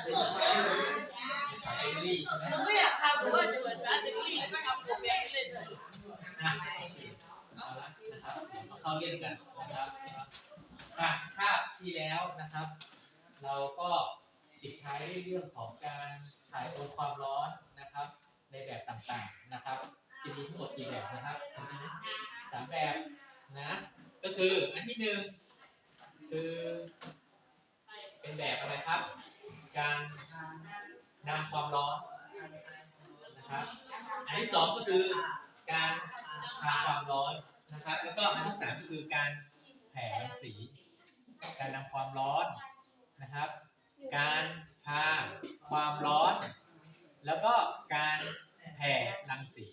หมหนูไม่อยากทำหรือว่าจะเปิดร้านเบเกอรี่แล้วก็ทำโปรแกรมเล่นเลยอะเอาละนะครับเข้าเรื่องกันนะครับอะภาพที่แล้วนะครับ เราก็ปิดท้ายด้วยเรื่องของการถ่ายโอนความร้อนนะครับ ในแบบต่างๆนะครับ จะมีทั้งหมดกี่แบบนะครับสามแบบนะ ก็คืออันที่หนึ่งคือเป็นแบบอะไรครับ การนำความร้อนนะครับอันที่สองก็คือการพาความร้อนนะครับ แล้วก็อันที่สามก็คือการแผ่รังสี การนำความร้อนนะครับ การพาความร้อน แล้วก็การแผ่รังสี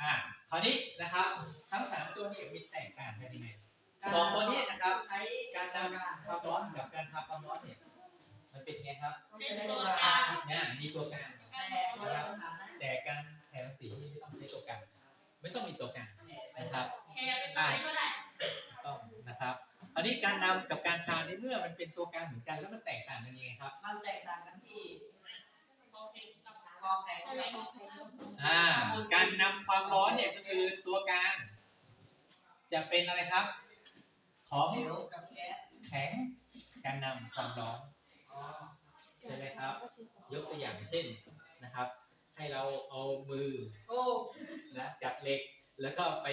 อ่าคราวนี้นะครับ ทั้งสามตัวนี้มีแตกต่างกันยังไงสองตัวนี้นะครับใช้การนำความร้อนกับการพาความร้อนเนี่ย มันเป็นไงครับเป็นตัวกลางเนี่ยมีตัวกลางแต่ตัวสถานะแต่การแผ่รังสีนี่ไม่ต้องใช้ตัวกลางไม่ต้องมีตัวกลางนะครับแค่เป็นตัวไหนก็ได้ต้องนะครับคราวนี้การนำกับการพาในเมื่อมันเป็นตัวกลางเหมือนกันแล้วมันแตกต่างกันยังไงครับ มันแตกต่างกันที่คอแข็งกับอ่าการนำความร้อนเนี่ยก็คือตัวกลาง จะเป็นอะไรครับ ของเหลวกับแก๊สแข็งการนำความร้อนอ๋อ ใช่ไหมครับ ยกตัวอย่างเช่นนะครับ ให้เราเอามือโอ้นะจับเหล็กแล้วก็ไป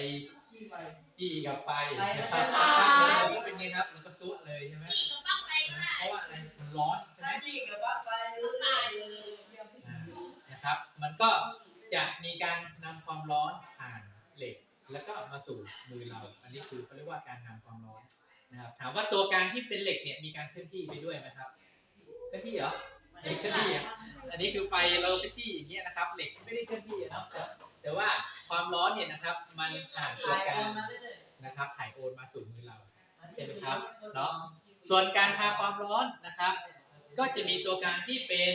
ที่ไฟจี้กับไฟไฟมันนะครับจะสักร้พัอกนหนึ่งมันก็เป็นไงครับ มันก็ซุดเลยใช่ไหมที่กับบ้างไปก็ได้เพราะว่าอะไรมันร้อนใช่ไหมถ้าจี้กับว่าไฟเรื่อยๆเลยเยี่ยมอ่านะครับ มันก็จะมีการนำความร้อนผ่านเหล็ก แล้วก็มาสู่มือเรา อันนี้คือเขาเรียกว่าการนำความร้อนนะครับ ถามว่าตัวกลางที่เป็นเหล็กเนี่ยมีการเคลื่อนที่ไปด้วยไหมครับ เคลื่อนที่เหรอไม่เคลื่อนที่อะอันนี้คือไฟเราไปจี้อย่างเงี้ยนะครับ เหล็กไม่ได้เคลื่อนที่อะเนาะแต่แต่ว่าความร้อนเนี่ยนะครับ มันผ่านตัวถ่ายกลาโอนงมาเรื่อยนะครับถ่ายโอนมาสู่มือเราๆใช่ไหมครับเนาะส่วนการพาความร้อนนะครับ ก็จะมีตัวกลางที่เป็น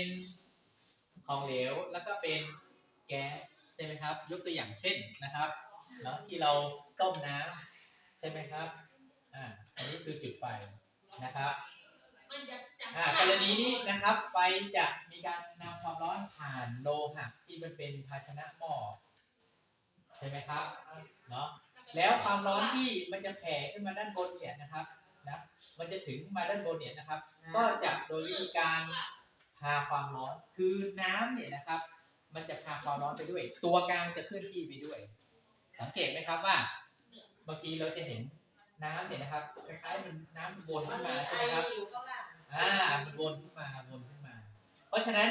ของเหลวแล้วก็เป็นแก๊สใช่ไหมครับ ยกตัวอย่างเช่นนะครับเนาะที่เราต้มน้ำใช่ไหมครับอ่าอันนี้คือจุดไฟนะครับมันจะจับอ่า กรณีนี้นะครับไฟจะมีการนำความร้อนผ่านโลหะที่มันเป็นภาชนะหม้อใช่ไหมครับเนาะแล้วความร้อนที่มันจะแผ่ขึ้นมาด้านบนเนี่ยนะครับนะมันจะถึงมาด้านบนเนี่ยนะครับ ก็จะโดยวิธีการพาความร้อนคือน้ำเนี่ยนะครับ มันจะพาความร้อนไปด้วย ตัวกลางจะเคลื่อนที่ไปด้วย สังเกตไหมครับว่าบางทีเราจะเห็นน้ำเนี่ยนะครับคล้ายๆมันน้ำวนขึ้นมาใช่ไหมครับ อ่ามันวนขึ้นมาวนขึ้นมา เพราะฉะนั้น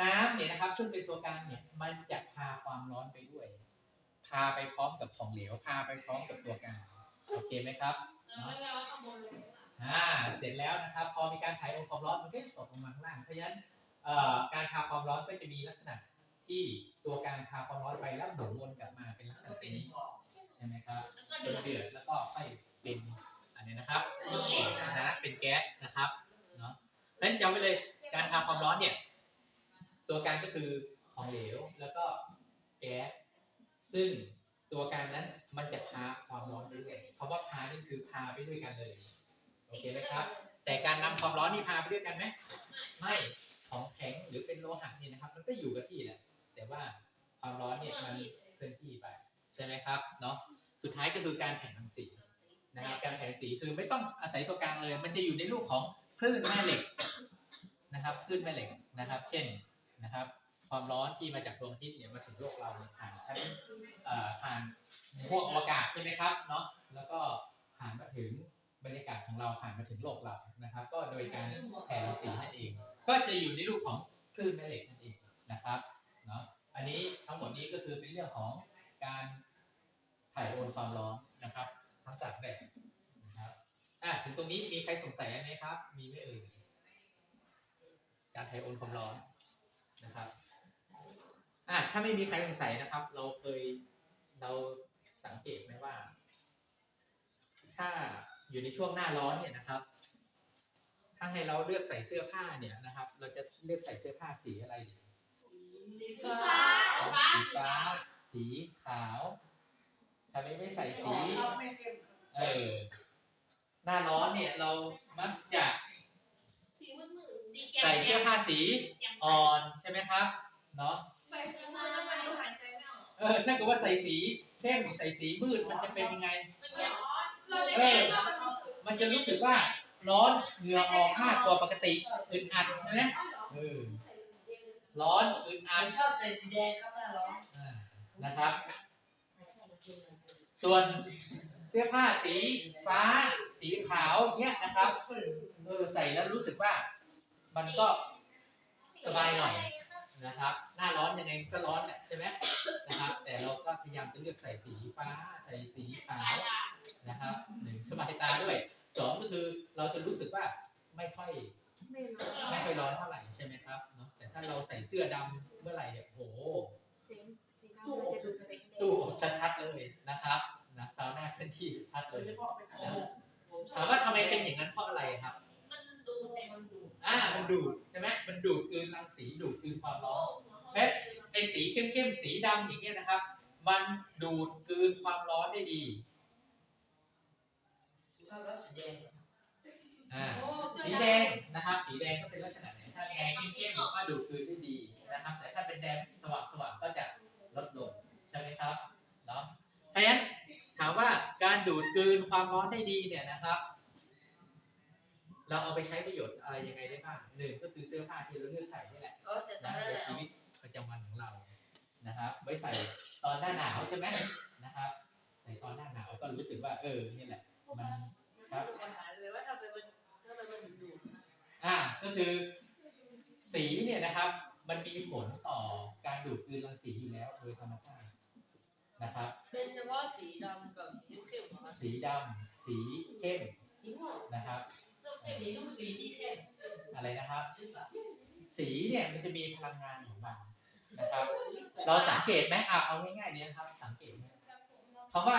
น้ำเนี่ยนะครับ ซึ่งเป็นตัวกลางเนี่ย มันจะพาความร้อนไปด้วย พาไปพร้อมกับของเหลว พาไปพร้อมกับตัวกลาง โอเคไหมครับแล้วเราข้างบนลงอ่า เสร็จแล้วนะครับ พอมีการถ่ายอนความร้อนมันก็จะตกลงมาข้างล่าง เพราะฉะนั้นการพาความร้อนก็จะมีลักษณะที่ตัวกลางพาความร้อนไปแล้วหมุนวนกลับมาเป็นลักษณะนี้ใช่ไหมครับจเดือนดเดือดแล้วก็ค่อยเป็น นนี้นะครับนะเป็นแก๊สนะครับเนาะเพราะฉะนั้นจำไว้เลยการทำความร้อนเนี่ย ตัวกางก็คือของเหลวแล้วก็แก๊สซึ่งตัวกางนั้นมันจะพาความร้อนไปด้วยคำว่าพานี่คือพาไปด้วยกันเลยโอเคไหมครับ แต่การนำความร้อนนี่พาไปด้วยกันไหมไม่ของแข็งหรือเป็นโลหะนี่นะครับ มันก็อยู่กับที่แหละแต่ว่าความร้อนเนี่ยมันเคลื่อนที่ไปใช่ไหมครับเนาะสุดท้ายก็คือการแผ่รังสี นะครับการแผ่รังสีคือไม่ต้องอาศัยตัวกลางเลย มันจะอยู่ในรูปของคลื่นแม่เหล็กนะครับคลื่นแม่เหล็กนะครับ เช่นนะครับ ความร้อนที่มาจากดวงอาทิตย์เนี่ยมาถึงโลกเราเนี่ยผ่านชั้นผ่านพวกอวกาศใช่ไหมครับเนาะแล้วก็ผ่านมาถึงบรรยากาศของเราผ่านมาถึงโลกเรานะครับ ก็โดยการแผ่สีนั่นเอง ก็จะอยู่ในรูปของคลื่นแม่เหล็กนั่นเองนะครับเนาะอันนี้ทั้งหมดนี้ก็คือเป็นเรื่องของการถ่ายโอนความร้อนนะครับ ทั้งสามแบบนะครับอะถึงตรงนี้มีใครสงสัยไหมครับ มีไหมเอ่ยการถ่ายโอนความร้อนนะครับอะถ้าไม่มีใครสงสัยนะครับ เราเคยเราสังเกตไหมว่า ถ้าอยู่ในช่วงหน้าร้อนเนี่ยนะครับ ถ้าให้เราเลือกใส่เสื้อผ้าเนี่ยนะครับ เราจะเลือกใส่เสื้อผ้าสีอะไรดีสีฟ้าฟ้าสีฟ้า สีขาว ทำไมไม่ใส่อสีอกเขาไม่เข้มเออ หน้าร้อนเนี่ยเรามักจะสื้อผ้าสีอ่อนใช่ไหมครับ เนาะไปเจอมาแล้วมันดูหายใจไม่ออก เออ ถ้าเกิดว่าใส่สีเข้มใส่สีมืดมันจะเป็นยังไง มันเย็นเราเลยไม่รู้ว่ามันคือมันจะรู้สึกว่าร้อนเหงื่อออกมากกว่าปกติอึดอัดใช่ไหมเออ ร้อนอึดผอัดมชอบใส่สีแดงครับหน้าร้อนอ่านะครับ ส่วนเสื้อผ้าสีฟ้า สีขาวเนี้ยนะครับเออใส่แล้วรู้สึกว่า มันก็สบายหน่อยนะครับ หน้าร้อนยังไงก็ร้อนแหละใช่ไหมนะครับ แต่เราก็พยายามจะเลือกใส่สีฟ้า ใส่สีขาวนะครับหนึ่งสบายตาด้วยสองก็คือเราจะรู้สึกว่าไม่ค่อยไม่ค่อยร้อนเท่าไหร่ใช่ไหมครับเนาะแต่ถ้าเราใส่เสื้อดำเมื่อไหร่เนี่ยโอ้โหตู้ชัดๆเลยนะครับนะซาวน่าเคลื่อนที่ชัดโดเลยยเฉพาะเป็นผมชอบถามว่าทำไมเป็นอย่างนั้นเพราะอะไรครับ มันดูแต่มันดูอ่ามันดูดใช่ไหมมันดูดกลืนรังสีดูดกลืนความร้อนแม้ไอสีเข้มๆสีดำอย่างเงี้ยนะครับ มันดูดกลืนความร้อนได้ดีสุภาพแล้วสีแดงอ่าสีแดงนะครับ สีแดงก็เป็นลักษณะไหนถ้าแดงเข้มๆก็ดูดกลืนได้ดีนะครับ แต่ถ้าเป็นแดงสว่างๆก็จะ ลดลงใช่ไหมครับเนาะเพราะฉะนั้นถามว่าการดูดกลืนความร้อนได้ดีเนี่ยนะครับ เราเอาไปใช้ประโยชน์อะไรยังไงได้บ้างหนึ่งก็คือเสื้อผ้าที่เราเลือกใส่นี่แหละเออแต่ตอนะนนั้นในเราชีวิตประจำวันของเรานะครับไว้ใส่ตอนหน้าหนาวใช่ไหมนะครับใส่ตอนหน้าหนาวก็รู้สึกว่า เออนี่แหละมันครับปัญหาเลยว่าทำไมมันทำไมมันดูอ่าก็คือสีเนี่ยนะครับ มันมีผลต่อการดูดกลืนรังสีอยู่แล้วโดยธรรมชาตินะครับ เป็นเฉพาะสีดำกับสีเข้มเหรอสีดำสีเข้มสีม่วงนะครับ สีทุกสีที่เข้มอะไรนะครับหรือเปล่าสีเนี่ยมันจะมีพลังงานของมันนะครับ เราสังเกตไหมอะเอาง่ายๆเนี่ยนะครับ สังเกตไหมคำว่า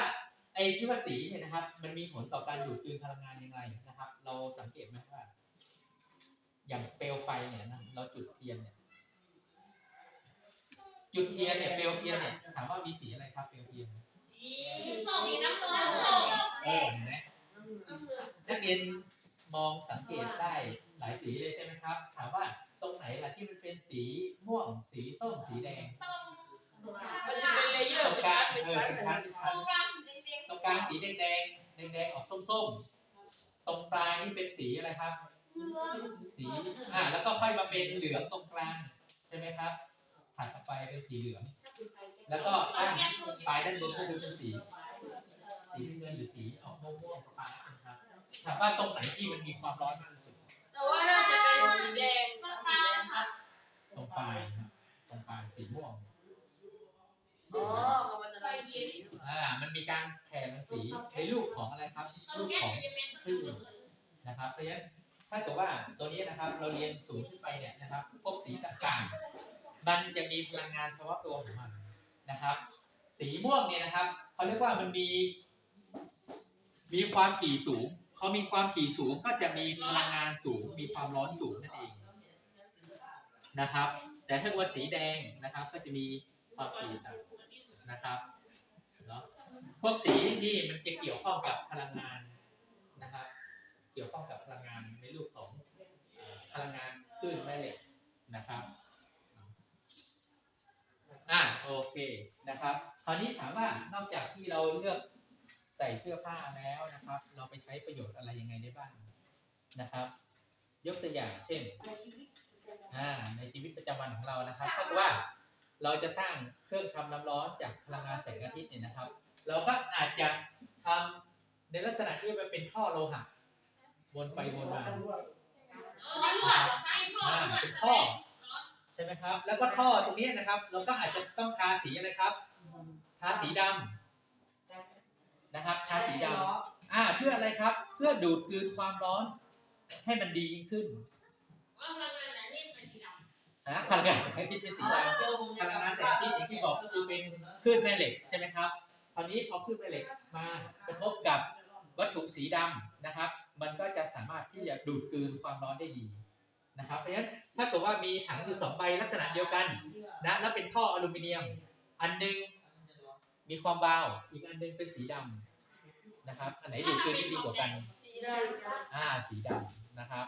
ไอ้ที่ว่าสีเนี่ยนะครับ มันมีผลต่อการดูดกลืนพลังงานยังไงนะครับ เราสังเกตไหมว่า อย่างเปลวไฟเนี่ยนะเราจุดเทียนเนี่ย จุดเทียนเนี่ยเปลวเทียนเนี่ยถามว่ามีสีอะไรครับเปลวเทียนสีส้มสีน้ำเงินเออเห็นไหมนักเรียนมองสังเกตได้หลายสีเลยใช่ไหมครับ ถามว่าตรงไหนล่ะที่มันเป็นสีม่วงสีส้มสีแดงมันจะเป็นเลเยอตร์รงไปกลาชั้งนไปเออชั้นเป็นชั้นเป็นชั้นตรงกลางสีแดงตรงกลางสีแดงแดงแดงแดงๆออกส้มๆ ตรงปลายนี่เป็นสีอะไรครับ สีอ่าแล้วก็ค่อยมาเป็นเหลืองตรงกลางใช่ไหมครับ ถัดออกไปเป็นสีเหลือง แล้วก็ด้านปลายด้านบนก็คือเป็นสี สีเงินหรือสีออกม่วงๆประมาณนั้นครับถามว่าตรงไหนที่มันมีความร้อนมากที่สุดแต่ว่าถ้าจะเป็นสีแดงตรงกลางค่ะตรงปลายครับตรงปลายสีม่วงอ๋อมันจะได้สีอ่า มันมีการแผ่รังสีในรูปของอะไรครับรูปของคลื่นนะครับเพราะฉะนั้นถ้าเกิดว่าตัวนี้นะครับ เราเรียนสูงขึ้นไปเนี่ยนะครับ พวกสีต่างๆ มันจะมีพลังงานเฉพาะตัวของมันนะครับ สีม่วงเนี่ยนะครับเขาเรียกว่ามันมี มีความถี่สูงพอมีความถี่สูงก็จะมีพลังงานสูง มีความร้อนสูงนั่นเองนะครับ แต่ถ้าว่าสีแดงนะครับ ก็จะมีความถี่ต่ำนะครับเนาะพวกสีนี่มันจะเกี่ยวข้องกับพลังงานนะครับ เกี่ยวข้องกับพลังงานในรูปของอพลังงานคลื่นแม่เหล็กนะครับ อ่าโอเคนะครับคราวนี้ถามว่านอกจากที่เราเลือกใส่เสื้อผ้าแล้วนะครับ เราไปใช้ประโยชน์อะไรยังไงได้บ้างนะครับ ยกตัวอย่างเช่นอ่าในชีวิตประจำวันของเรานะครับถ้าเกิดว่าเราจะสร้างเครื่องทำน้ำร้อนจากพลังงานแสงอาทิตย์เนี่ยนะครับ เราก็อาจจะทำในลักษณะที่มันเป็นท่อโลหะวนไปวนมาให้หลอดให้หลออ่าดเป็นท่อ ใช่ไหมครับ แล้วก็ท่อตรงนี้นะครับ เราก็อาจจะต้องทาสีอะไรครับ ทาสีดำนะครับทาสีดำอ่า เพื่ออะไรครับ เพื่อดูดกลืนความร้อน ให้มันดียิ่งขึ้นว่าพลังงานไหนที่เป็นสีดำนะพลังงานแสงอาทิตย์เป็นสีดำพลังงานแสงอาทิตย์อย่างที่บอกก็คือเป็นคลื่นแม่เหล็กใช่ไหมครับคราวนี้พอคลื่นแม่เหล็กมากระทบกับวัตถุสีดำนะครับ มันก็จะสามารถที่จะดูดกลืนความร้อนได้ดี นะครับ เพราะฉะนั้นถ้าเกิดว่ามีถังอยู่สองใบลักษณะเดียวกันนะ แล้วเป็นท่ออลูมิเนียม อันหนึงมีความวาว อีกอันหนึงเป็นสีดำนะครับ อันไหนดูดกลืนได้ดีกว่ากัน สีดำอ่า สีดำนะครับ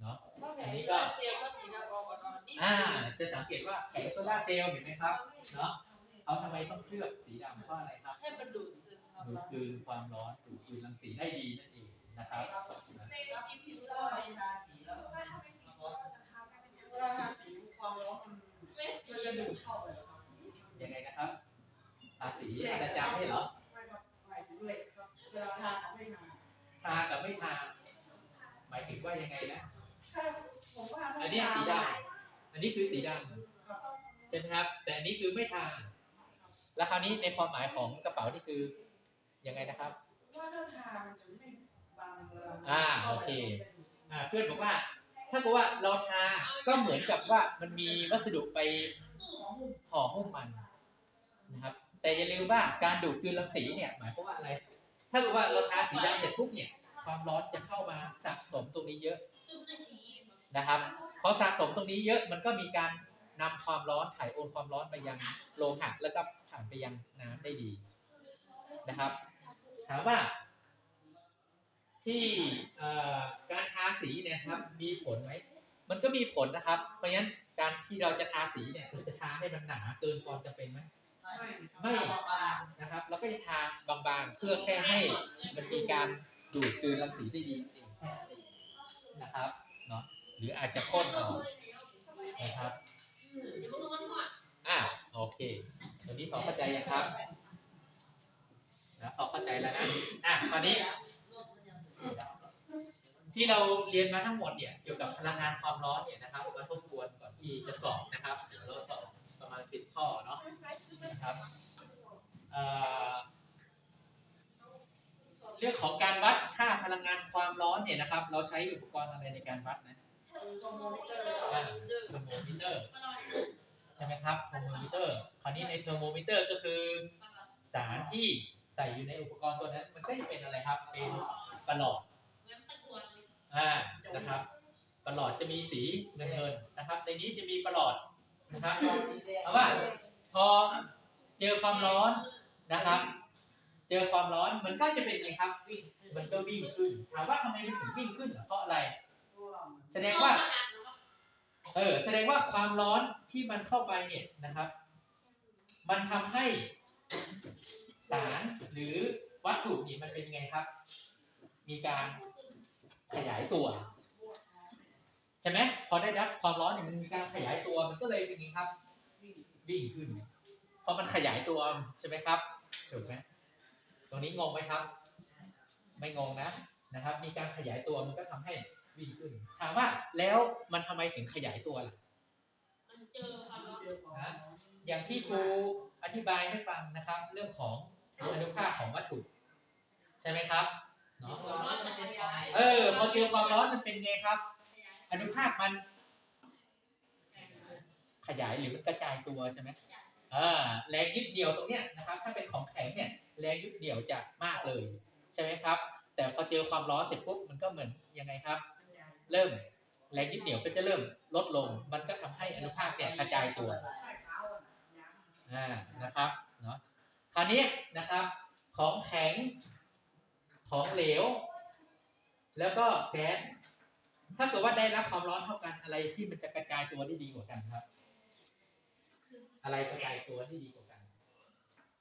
เนาะอันนี้ก็เสียก็สีดำอ่า จะสังเกตว่าแผงโซลาร์เซลล์เห็นไหมครับ เนาะเขาทำไมต้องเคลือบสีดำเพราะอะไรครับ ให้มันดูดซึมความดูดร้อนกลืนความร้อน ดูดกลืนรังสีได้ดีนั่นเองนะครับในจีพีก็เราไปทาสีแล้ว เวลาทาสีความร้อนมันไม่สีมันจะดูดเข้าไปเหรอครับยังไงนะครับทาสีอาจารย์ไม่เหรอไม่ครับหมายถึงเหล็กครับเวลาทากับไม่ทาทากับไม่ทา หมายถึงว่ายังไงนะถ้าผมว่าถ้าอันนี้สีดทาำอันนี้คือสีดำใช่ไหมครับ แต่อันนี้คือไม่ทา แล้วคราวนี้ในความหมายของกระเป๋านี่คือยังไงนะครับ ว่าถ้าทามันจะไม่บางเวลาอ่าโอเคอ่าเพื่อนบอกว่า ถ้าเกิดว่าเราทาก็เหมือนกับว่ามันมีวัสดุไปห่อหุ้มมันนะครับ แต่อย่าลืมว่าการดูดกลืนรังสีเนี่ยหมายความว่าอะไร ถ้าเกิดว่าเราทาสีดำเสร็จปุ๊บเนี่ย ความร้อนจะเข้ามาสะสมตรงนี้เยอะนะครับพอสะสมตรงนี้เยอะมันก็มีการนำความร้อนถ่ายโอนความร้อนไปยังโลหะแล้วก็ผ่านไปยังน้ำได้ดีนะครับ ถามว่า ที่การทาสีเนี่ยครับมีผลไหมมันก็มีผลนะครับ เพราะฉะนั้นการที่เราจะทาสีเนี่ยเราจะทาให้มันหนาเกินความจำเป็นไหมไม่นะครับเราก็จะทาบางๆเพื่อแค่ให้มันมีการดูดกลืนรังสีได้ดีเองแค่นั้นเองนะครับเนาะหรืออาจจะพ่นออกนะครับอ่าโอเคตรงนี้พอเข้าใจยังครับนะพอเข้าใจแล้วนะอะตอนนี้ ที่เราเรียนมาทั้งหมดเนี่ยเกี่ยวกับพลังงานความร้อนเนี่ยนะครับมาทบทวนก่อนที่จะสอบนะครับเดี๋ยวเราสอบประมาณสิบข้อเนาะนะครับเอ่อเรื่องของการวัดค่าพลังงานความร้อนเนี่ยนะครับ เราใช้อุปกรณ์อะไรในการวัดนะตรงโมนิเตอร์อ่าเทอร์โมมิเตอร์ใช่ไหมครับเทอร์โมมิเตอร์คราวนี้ในเทอร์โมมิเตอร์ก็คือสารที่ใส่อยู่ในอุปกรณ์ตัวนั้นมันก็จะเป็นอะไรครับเป็นประหลอด อ่านะครับประหลอดจะมีสีเงินๆนะครับ ในนี้จะมีประหลอดนะครับเอาว่าพอเจอความร้อนนะครับ เจอความร้อนมันก็จะเป็นไงครับวิ่งมันก็วิ่งขึ้น ถามว่าทำไมมันถึงวิ่งขึ้นเหรอเพราะอะไร แสดงว่าเออแสดงว่าความร้อนที่มันเข้าไปเนี่ยนะครับ มันทำให้สารหรือวัตถุนี่มันเป็นยังไงครับ มีการ ขยายตัว ใช่ไหมพอได้รับความร้อนเนี่ยมันมีการขยายตัวมันก็เลยเป็นยังไงครับวิ่งขึ้นเพราะมันขยายตัวใช่ไหมครับถูกไหมตรงนี้งงไหมครับ ไม่งงนะนะครับ มีการขยายตัวมันก็ทำให้วิ่งขึ้น ถามว่าแล้วมันทำไมถึงขยายตัวล่ะมันเจอความร้อนนะอย่างที่ครูอธิบายให้ฟังนะครับ เรื่องของอนุภาคของวัตถุ ใช่ไหมครับ เนาะร้อนจะขยายเออ พอเจอความร้อนมันเป็นไงครับ อนุภาคมัน ขยายหรือมันกระจายตัวใช่ไหมอ่าแรงยึดเหนี่ยวตรงเนี้ยนะครับ ถ้าเป็นของแข็งเนี่ยแรงยึดเหนี่ยวจะมากเลย ใช่ไหมครับ แต่พอเจอความร้อนเสร็จปุ๊บมันก็เหมือนยังไงครับ เริ่มแรงยึดเหนี่ยวก็จะเริ่มลดลง มันก็ทำให้อนุภาคเนี่ยกระจายตัวอ่านะครับเนาะคราวนี้นะครับ ของแข็ง ของเหลว แล้วก็แก๊สถ้าเกิดว่าได้รับความร้อนเท่ากันอะไรที่มันจะกระจายตัวได้ดีกว่ากันครับ อะไรกระจายตัวได้ดีกว่ากัน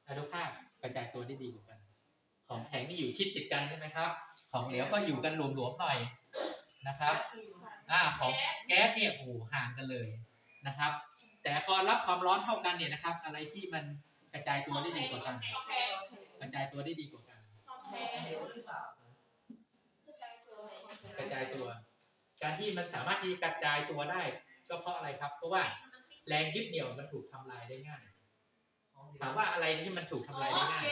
อนุภาคกระจายตัวได้ดีกว่ากัน ของแข็งนี่อยู่ชิดติดกันใช่ไหมครับ ของเหลวก็อยู่กันหลวมๆหน่อยนะครับ อ่าของแก๊สเนี่ยโอ้โหห่างกันเลยนะครับ แต่พอรับความร้อนเท่ากันเนี่ยนะครับ อะไรที่มันกระจายตัวได้ดีกว่ากัน กระจายตัวได้ดีกว่ากัน เหลวหรือเปล่ากระจายตัว การที่มันสามารถที่กระจายตัวได้ก็เพราะอะไรครับ เพราะว่าแรงยึดเหนี่ยวมันถูกทำลายได้ง่าย ถามว่าอะไรที่มันถูกทำลายได้ง่าย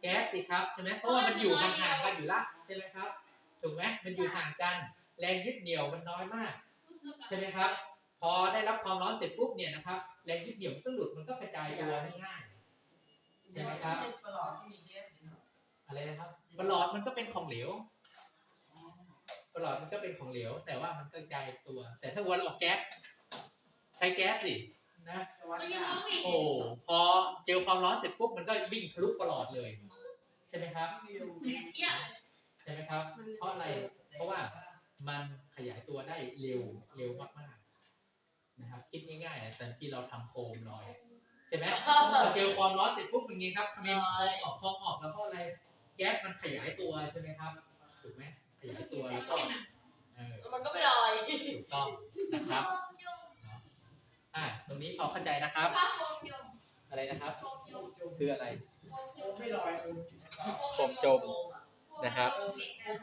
แก๊สสิครับใช่ไหมเพราะว่ามันอยู่ห่างๆกันอยู่ละใช่ไหมครับ ถูกไหมมันอยู่ห่างกัน แรงยึดเหนี่ยวมันน้อยมาก ใช่ไหมครับ พอได้รับความร้อนเสร็จปุ๊บเนี่ยนะครับ แรงยึดเหนี่ยวมันก็หลุดมันก็กระจายตัวได้ง่าย ใช่ไหมครับ ตลอดที่มีแก๊ส อยู่เนอะอะไรนะครับประหลอดมันก็เป็นของเหลวประหลอดมันก็เป็นของเหลว แต่ว่ามันกระจายตัว แต่ถ้าวันเราเอาแก๊สใช้แก๊สสินะมันยังมองไม่โอ้พอเจอความร้อนเสร็จปุ๊บมันก็วิ่งทะลุประหลอดเลย ใช่ไหมครับเห็นใช่ไหมครับ เพราะอะไร เพราะว่ามันขยายตัวได้เร็วเร็วมากๆนะครับ คิดง่ายๆตอนที่เราทำโฟมลอยใช่ไหมพอเจอความร้อนเสร็จปุ๊บเป็นไงครับทำไมพองออกพองออกแล้วก็อะไร แก๊สมันขยายตัวใช่ไหมครับถูกไหมขยายตัวแล้วก็เออมันก็ไม่ลอยถูกต้องนะครับอ่าตรงนี้พอเข้าใจนะครับ อะไรนะครับ คืออะไรโอ้ไม่ลอยโอ้โฟมจมนะครับโอ้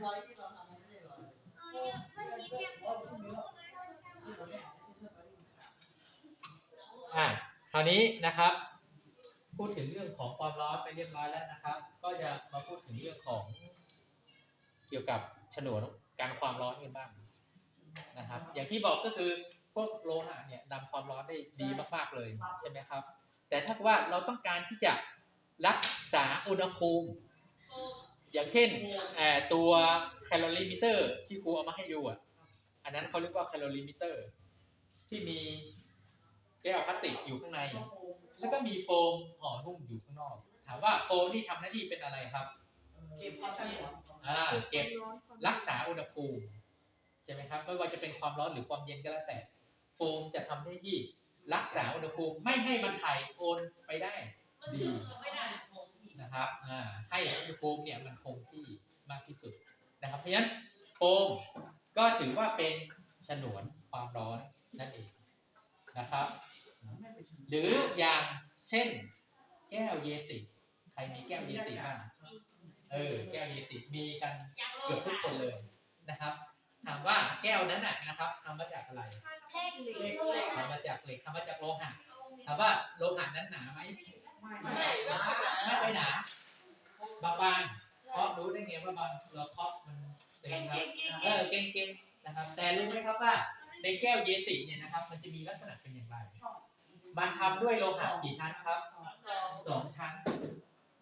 ลอยที่เราทำมันไม่ได้ลอยที่เราเนี่ยที่เราไปดูข่าวอ่าคราวนี้นะครับ พูดถึงเรื่องของความร้อนไปเรียบร้อยแล้วนะครับ ก็จะมาพูดถึงเรื่องของเกี่ยวกับฉนวนการความร้อนกันบ้างนะครับ อย่างที่บอกก็คือพวกโลหะเนี่ยนำความร้อนได้ดีมากๆเลยใช่ไหมครับ แต่ถ้าว่าเราต้องการที่จะรักษาอุณหภูมิ อย่างเช่นตัวแคลอรี่มิเตอร์ที่ครูเอามาให้ดูอะอันนั้นเขาเรียกว่าแคลอรี่มิเตอร์ที่มี แก้วพลาสติกอยู่ข้างใน แล้วก็มีโฟมห่อหุ้มอยู่ข้างนอก ถามว่าโฟมที่ทำหน้าที่เป็นอะไรครับ เก็บความร้อนอ่าเก็บรักษาอุณหภูมิใช่ไหมครับไม่ว่าจะเป็นความร้อนหรือความเย็นก็แล้วแต่ โฟมจะทำหน้าที่รักษาอุณหภูมิไม่ให้มันถ่ายโอนไปได้ดีนะครับอ่าให้อุณหภูมิเนี่ยมันคงที่มากที่สุดนะครับ เพราะฉะนั้นโฟมก็ถือว่าเป็นฉนวนความร้อนนั่นเองนะครับ หรืออย่างเช่น แก้วเยติ ใครมีแก้วเยติบ้างเออ แก้วเยติมีกันเกือบทุกคนเลยนะครับถามว่าแก้วนั้นน่ะนะครับทำมาจากอะไรทำมาจากเหล็กทำมาจากโลหะถามว่าโลหะนั้นหนาไหมไม่ไม่ไม่ไม่ไม่ค่อยหนาบางบางๆเพราะรู้ได้ไงว่าบางเราเคาะมันเป็นครับเออเก่งๆนะครับ แต่รู้ไหมครับว่าในแก้วเยติเนี่ยนะครับ มันจะมีลักษณะเป็นอย่างไร มันทำด้วยโลหะกี่ชั้นครับสองชั้น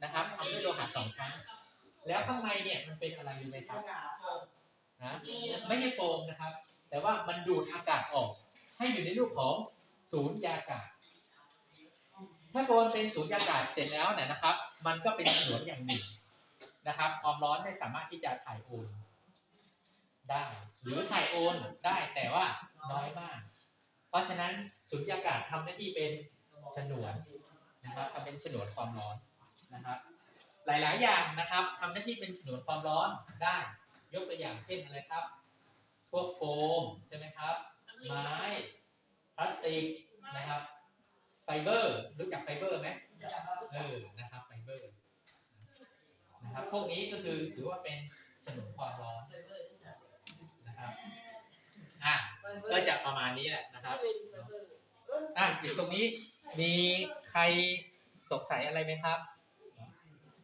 นะครับทำด้วยโลหะสองชั้น แล้วข้างในเนี่ยมันเป็นอะไรรู้ไหมครับนะไม่ใช่โฟมนะครับ แต่ว่ามันดูดอากาศออก ให้อยู่ในรูปของศูนย์ยากาศ ถ้าโฟมเป็นศูนย์ยากาศเสร็จแล้วเนี่ยนะครับ มันก็เป็นฉนวนอย่างหนึ่งนะครับความร้อนไม่สามารถที่จะถ่ายโอนได้ หรือถ่ายโอนได้แต่ว่าน้อยมาก เพราะฉะนั้นศูนย์ยากาศทำหน้าที่เป็นฉนวนนะครับทำเป็นฉนวนความร้อนนะครับ หลาย ๆ อย่างนะครับทำหน้าที่เป็นฉนวนความร้อนได้ ยกตัวอย่างเช่นอะไรครับ พวกโฟมใช่ไหมครับ ไม้พลาสติกนะครับไฟเบอร์รู้จักไฟเบอร์ไหมเออนะครับไฟเบอร์นะครับ พวกนี้ก็คือถือว่าเป็นฉนวนความร้อนนะครับอะ ก็จะประมาณนี้แหละนะครับอะเดี๋ยวตรงนี้มีใครสงสัยอะไรไหมครับ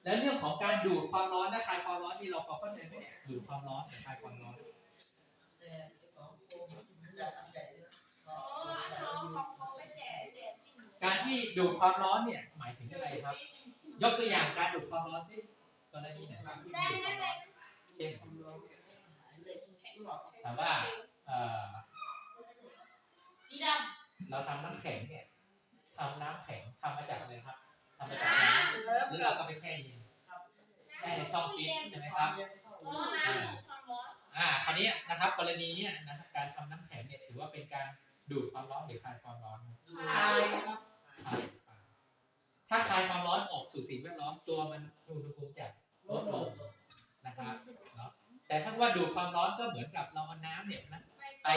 แล้วเรื่องของการดูดความร้อนและคลายความร้อนที่เราพอเข้าใจไหมเนี่ยดูดความร้อนกับคลายความร้อนการที่ดูดความร้อนเนี่ยหมายถึงอะไรครับ ยกตัวอย่างการดูดความร้อนที่กรณีไหนครับที่ดูดความร้อนเช่นถามว่าเอ่อ สีดเราทำน้ำแข็งเนี่ยทำน้ำแข็งทำมาจากอะไรครับทำมาจากน้ำหรือเราก็ไปแช่เย็นแช่ในช่องฟรีซใช่ไหมครับอ่าอ่าคราวนี้นะครับกรณีเนี้ยนะครับการทำน้ำแข็งเนี่ยถือว่าเป็นการดูดความร้อนหรือคลายความร้อนครับคลายถ้าคลายความร้อนออกสู่สิ่งแวดล้อมตัวมันอุณหภูมิจะลดลงนะครับเนาะแต่ถ้าว่าดูดความร้อนก็เหมือนกับเราเอาน้ำเนี่ยนะไป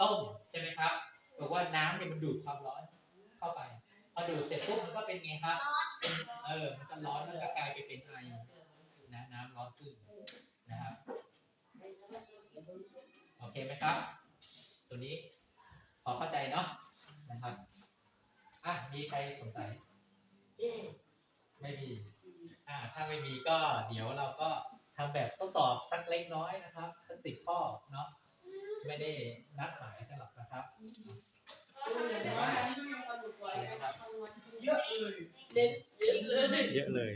ต้มใช่ไหมครับบอกว่าน้ำเนี่ยมันดูดความร้อนเข้าไป พอดูดเสร็จปุ๊บมันก็เป็นไงครับเป็นเออ มันก็ร้อนแล้วก็กลายไปเป็นไอนะน้ำร้อนขึ้นนะครับ โอเคไหมครับ ตัวนี้พอเข้าใจเนาะนะครับ อะ มีใครสงสัย ไม่มี อ่า ถ้าไม่มีก็เดี๋ยวเราก็ทำแบบทดสอบสักเล็กน้อยนะครับ สักสิบข้อเนาะ ไม่ได้นัดหมายกันหรอกนะครับเยอะเลยำเด่นเยอะเลยเยอะเลย